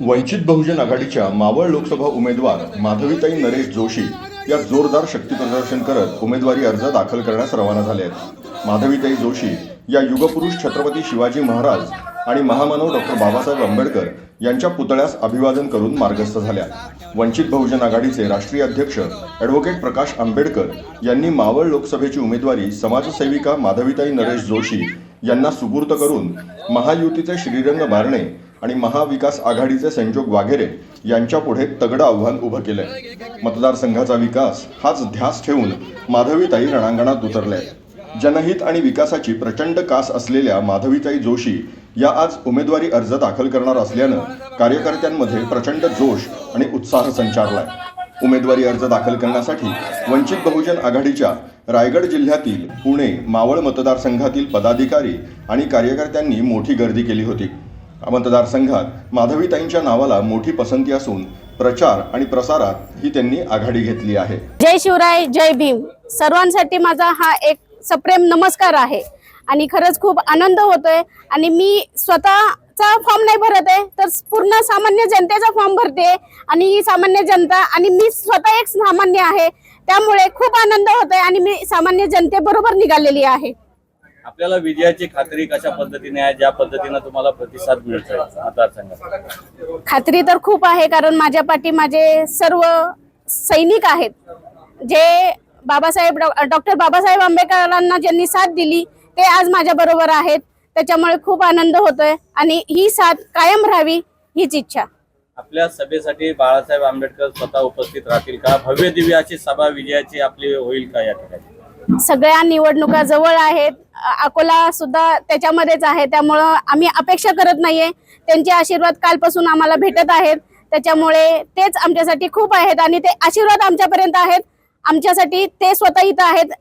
वंचित बहुजन आघाडीच्या मावळ लोकसभा उमेदवार माधवीताई नरेश जोशी या जोरदार शक्तीप्रदर्शन करत उमेदवारी अर्ज दाखल करण्यास रवाना झाले आहेत. माधवीताई जोशी या युगपुरुष छत्रपती शिवाजी महाराज आणि महामानव डॉक्टर बाबासाहेब आंबेडकर यांच्या पुतळ्यास अभिवादन करून मार्गस्थ झाल्या. वंचित बहुजन आघाडीचे राष्ट्रीय अध्यक्ष ॲडव्होकेट प्रकाश आंबेडकर यांनी मावळ लोकसभेची उमेदवारी समाजसेविका माधवीताई नरेश जोशी यांना सुपूर्त करून महायुतीचे श्रीरंग बारणे आणि महाविकास आघाडीचे संजोग वाघेरे यांच्या पुढे तगडं आव्हान उभं केलंय. मतदारसंघाचा विकास हाच ध्यास ठेवून माधवीताई रणांगणात उतरल्या. जनहित आणि विकासाची प्रचंड कास असलेल्या माधवीताई जोशी या आज उमेदवारी अर्ज दाखल करणार असल्यानं कार्यकर्त्यांमध्ये प्रचंड जोश आणि उत्साह संचारलाय. उमेदवारी अर्ज दाखल करण्यासाठी वंचित बहुजन आघाडीच्या रायगड जिल्ह्यातील पुणे मावळ मतदारसंघातील पदाधिकारी आणि कार्यकर्त्यांनी मोठी गर्दी केली होती. मतदारसंघात माधवीताईंच्या नावाला मोठी पसंती असून प्रचार आणि प्रसारात ही त्यांनी आघाडी घेतली आहे. जय शिवराय जय भीम. सर्वांसाठी माझा हा एक सप्रेम नमस्कार आहे. आणि खरंच खूप आनंद होतोय. आणि मी स्वतःचा फॉर्म नाही भरत आहे तर पूर्ण सामान्य जनतेचा फॉर्म भरते आणि ही सामान्य जनता आणि मी स्वतः एक सामान्य आहे. त्यामुळे खूप आनंद होतोय आणि मी सामान्य जनतेबरोबर निघालेली आहे. आपल्याला विजयाची खात्री कशा पद्धतीने आहे ज्या पद्धतीने तुम्हाला प्रतिसाद मिळतोय मतदारसंघात? खात्री तर खूप आहे कारण माझ्या पाठी माझे सर्व सैनिक आहेत. जे बाबासाहेब डॉक्टर बाबासाहेब आंबेडकरांना ज्यांनी साथ दिली ते आज माझ्या बरोबर आहेत. त्याच्यामुळे खूप आनंद होतोय आणि ही साथ कायम राहावी हीच इच्छा. आपल्या सभेसाठी बाळासाहेब आंबेडकर स्वतः उपस्थित राहतील का? भव्य दिव्य अशी सभा विजयाची आपली होईल का या ठिकाणी? सगळ्या निवडणुका जवळ आहेत. अकोला सुद्धा त्याच्यामध्येच आहे. त्यामुळं आम्ही अपेक्षा करत नाहीये. त्यांचे आशीर्वाद कालपासून आम्हाला भेटत आहेत. त्याच्यामुळे तेच आमच्यासाठी खूप आहेत आणि ते आशीर्वाद आमच्यापर्यंत आहेत. आमच्यासाठी ते स्वतः इथं आहेत.